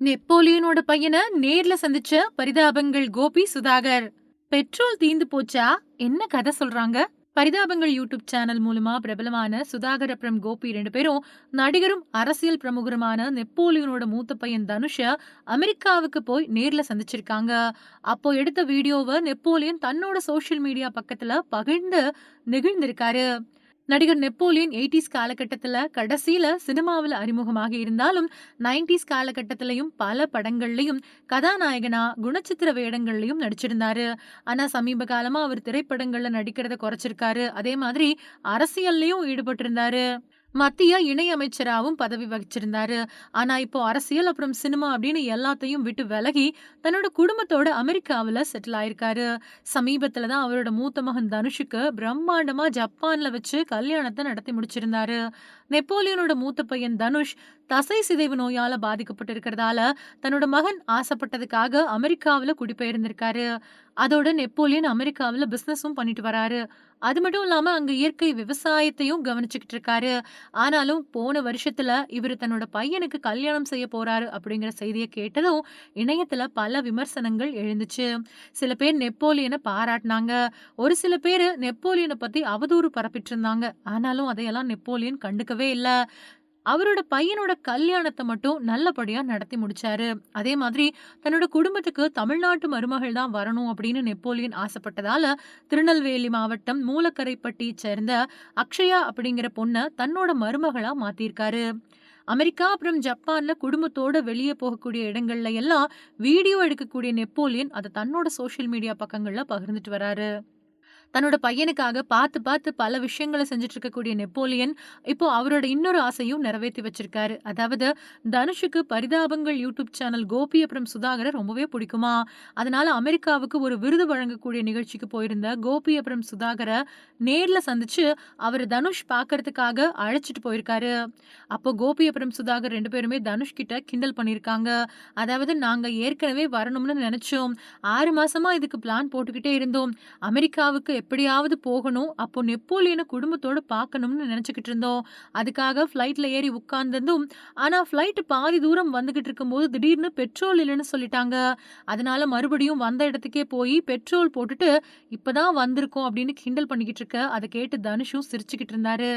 நெப்போலியனோட பையனை நேர்ல சந்திச்ச பரிதாபங்கள் கோபி சுதாகர். பெட்ரோல் தீந்து போச்சா? என்ன கதை சொல்றாங்க? பரிதாபங்கள் யூடியூப் சேனல் மூலமா பிரபலமான சுதாகர் அப்புறம் கோபி ரெண்டு பேரும் நடிகரும் அரசியல் பிரமுகருமான நெப்போலியனோட மூத்த பையன் தனுஷ அமெரிக்காவுக்கு போய் நேர்ல சந்திச்சிருக்காங்க. அப்போ எடுத்த வீடியோவை நெப்போலியன் தன்னோட சோஷியல் மீடியா பக்கத்துல பகிர்ந்து நெகிழ்ந்திருக்காரு. நடிகர் நெப்போலியன் எயிட்டிஸ் காலகட்டத்தில் கடைசியில் சினிமாவில் அறிமுகமாக இருந்தாலும் நைன்டிஸ் காலகட்டத்திலையும் பல படங்கள்லையும் கதாநாயகனா குணச்சித்திர வேடங்கள்லையும் நடிச்சிருந்தாரு. ஆனால் சமீப காலமாக அவர் திரைப்படங்களில் நடிக்கிறத குறைச்சிருக்காரு. அதே மாதிரி அரசியல்லையும் ஈடுபட்டிருந்தாரு. மத்திய இணையமைச்சராகவும் பதவி வகிச்சிருந்தாரு. ஆனா இப்போ அரசியல் அப்புறம் சினிமா அப்படின்னு எல்லாத்தையும் விட்டு விலகி தன்னோட குடும்பத்தோட அமெரிக்காவில் செட்டில் ஆயிருக்காரு. சமீபத்துல தான் அவரோட மூத்த மகன் தனுஷுக்கு பிரம்மாண்டமா ஜப்பான்ல வச்சு கல்யாணத்தை நடத்தி முடிச்சிருந்தாரு. நெப்போலியனோட மூத்த பையன் தனுஷ் தசை சிதைவு நோயால பாதிக்கப்பட்டு இருக்கிறதால தன்னோட மகன் ஆசைப்பட்டதுக்காக அமெரிக்காவில் குடிபெயர்ந்திருக்காரு. அதோட நெப்போலியன் அமெரிக்காவில் பிஸ்னஸும் பண்ணிட்டு வராரு. அது மட்டும் இல்லாமல் அங்கே இயற்கை விவசாயத்தையும் கவனிச்சுக்கிட்டு இருக்காரு ஆனாலும் போன வருஷத்துல இவர் தன்னோட பையனுக்கு கல்யாணம் செய்ய போறாரு அப்படிங்கிற செய்தியை கேட்டதும் இணையத்தில் பல விமர்சனங்கள் எழுந்துச்சு. சில பேர் நெப்போலியனை பாராட்டினாங்க. ஒரு சில பேர் நெப்போலியனை பத்தி அவதூறு பரப்பிட்டு இருந்தாங்க ஆனாலும் அதையெல்லாம் நெப்போலியன் கண்டுக்கவே இல்லை. அவரோட பையனோட கல்யாணத்தை மட்டும் நல்லபடியா நடத்தி முடிச்சாரு. அதே மாதிரி தன்னோட குடும்பத்துக்கு தமிழ்நாட்டு மருமகள் தான் வரணும் அப்படின்னு நெப்போலியன் ஆசைப்பட்டதால திருநெல்வேலி மாவட்டம் மூலக்கரைப்பட்டியை சேர்ந்த அக்ஷயா அப்படிங்கிற பொண்ணை தன்னோட மருமகளா மாத்திருக்காரு. அமெரிக்கா அப்புறம் ஜப்பான்ல குடும்பத்தோட வெளியே போகக்கூடிய இடங்கள்ல எல்லாம் வீடியோ எடுக்கக்கூடிய நெப்போலியன் அதை தன்னோட சோஷியல் மீடியா பக்கங்கள்ல பகிர்ந்துட்டு வராரு. தன்னோட பையனுக்காக பார்த்து பார்த்து பல விஷயங்களை செஞ்சுட்டு இருக்கக்கூடிய நெப்போலியன் இப்போ அவரோட இன்னொரு ஆசையும் நிறைவேற்றி வச்சிருக்காரு. அதாவது தனுஷுக்கு பரிதாபங்கள் யூடியூப் சேனல் கோபி அப்புறம் சுதாகரை ரொம்பவே பிடிக்குமா? அதனால அமெரிக்காவுக்கு ஒரு விருது வழங்கக்கூடிய நிகழ்ச்சிக்கு போயிருந்த கோபி அப்புறம் சுதாகரை நேரில் சந்திச்சு அவர் தனுஷ் பார்க்கறதுக்காக அழைச்சிட்டு போயிருக்காரு. அப்போ கோபி அப்புறம் சுதாகர் ரெண்டு பேருமே தனுஷ் கிட்ட கிண்டல் பண்ணியிருக்காங்க. அதாவது நாங்கள் ஏற்கனவே வரணும்னு நினைச்சோம். ஆறு மாசமா இதுக்கு பிளான் போட்டுக்கிட்டே இருந்தோம். அமெரிக்காவுக்கு எப்படியாவது போகணும். அப்போ நெப்போலியனை குடும்பத்தோடு பார்க்கணும்னு நினச்சிக்கிட்டு இருந்தோம். அதுக்காக ஃப்ளைட்டில் ஏறி உட்கார்ந்ததும் ஆனால் ஃப்ளைட்டு பாதி தூரம் வந்துக்கிட்டு இருக்கும்போது திடீர்னு பெட்ரோல் இல்லைன்னு சொல்லிட்டாங்க. அதனால மறுபடியும் வந்த இடத்துக்கே போய் பெட்ரோல் போட்டுட்டு இப்போதான் வந்திருக்கோம் அப்படின்னு கிண்டல் பண்ணிக்கிட்டு இருக்க அதை கேட்டு தனுஷும் சிரிச்சுக்கிட்டு இருந்தாரு.